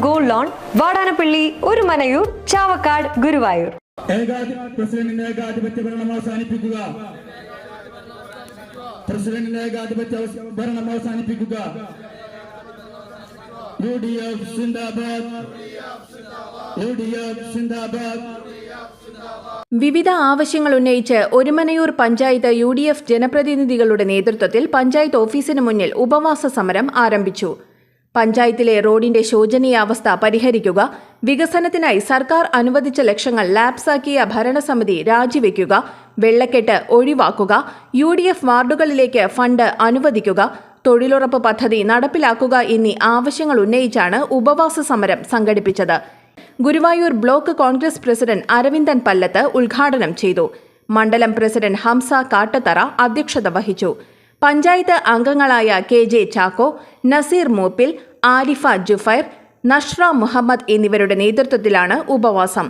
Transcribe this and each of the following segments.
Gold loan Vadanappally ഒരു മനയൂർ ചാവക്കാട് ഗുരുവായൂർ. പ്രസിഡന്റിന്റെ ഏകാധിപത്യ ഭരണം അവസാനിപ്പിക്കുക. പ്രസിഡന്റിന്റെ ഏകാധിപത്യ ഭരണം അവസാനിപ്പിക്കുക. യു ഡി എഫ് സിന്ദാബാദ്. യു ഡി എഫ് സിന്ദാബാദ്. വിവിധ ആവശ്യങ്ങൾ ഉന്നയിച്ച് Orumanayur panchayat U D F ജനപ്രതിനിധികളുടെ നേതൃത്വത്തിൽ പഞ്ചായത്ത് ഓഫീസിന് മുന്നിൽ ഉപവാസ സമരം ആരംഭിച്ചു. പഞ്ചായത്തിലെ റോഡിന്റെ ശോചനീയാവസ്ഥ പരിഹരിക്കുക വികസനത്തിനായി സർക്കാർ അനുവദിച്ച ലക്ഷങ്ങൾ ലാപ്സാക്കിയ ഭരണസമിതി രാജിവെക്കുക വെള്ളക്കെട്ട് ഒഴിവാക്കുക യു ഡി എഫ് വാർഡുകളിലേക്ക് ഫണ്ട് അനുവദിക്കുക തൊഴിലുറപ്പ് പദ്ധതി നടപ്പിലാക്കുക എന്നീ ആവശ്യങ്ങൾ ഉന്നയിച്ചാണ് ഉപവാസ സമരം സംഘടിപ്പിച്ചത്. ഗുരുവായൂർ ബ്ലോക്ക് കോൺഗ്രസ് പ്രസിഡന്റ് അരവിന്ദൻ പല്ലത്ത് ഉദ്ഘാടനം ചെയ്തു. മണ്ഡലം പ്രസിഡന്റ് ഹംസ കാട്ടത്തറ അധ്യക്ഷത വഹിച്ചു. പഞ്ചായത്ത് അംഗങ്ങളായ കെ ജെ ചാക്കോ നസീർ മൂപ്പിൽ ആരിഫ ജുഫൈർ നഷ്ര മുഹമ്മദ് എന്നിവരുടെ നേതൃത്വത്തിലാണ് ഉപവാസം.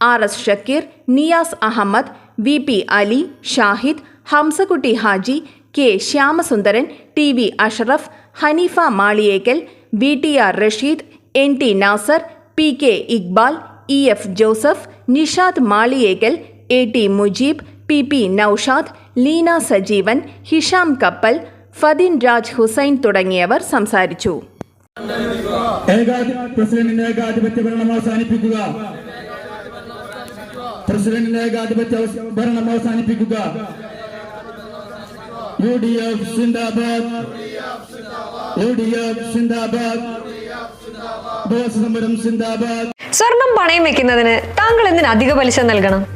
R S Shakeer Niyas Ahammed V P Ali Shahid Hamzakutty Haji K Shyamasundaran T V Ashraf Haneefa Maliyekkal V T R Rasheed N T Nasar P K Iqbal E F Joseph Nishad Maliyekkal A T Mujeeb P P Noushad Leena Sajeevan Hisham Kappal Fadin Raj Hussain തുടങ്ങിയവർ സംസാരിച്ചു. പ്രസിഡന്റിന്റെ ഏകാധിപത്യ ഭരണം അവസാനിപ്പിക്കുക. പ്രസിഡന്റിന്റെ ഏകാധിപത്യ ഭരണം അവസാനിപ്പിക്കുക. യു ഡി എഫ് സിന്ദാബാദ്. യു ഡി എഫ് സിന്ദാബാദ് സമരം സിന്ദാബാദ്. സ്വർണം പണയം വെക്കുന്നതിന് താങ്കൾ എന്തിന് അധിക പലിശ നൽകണം?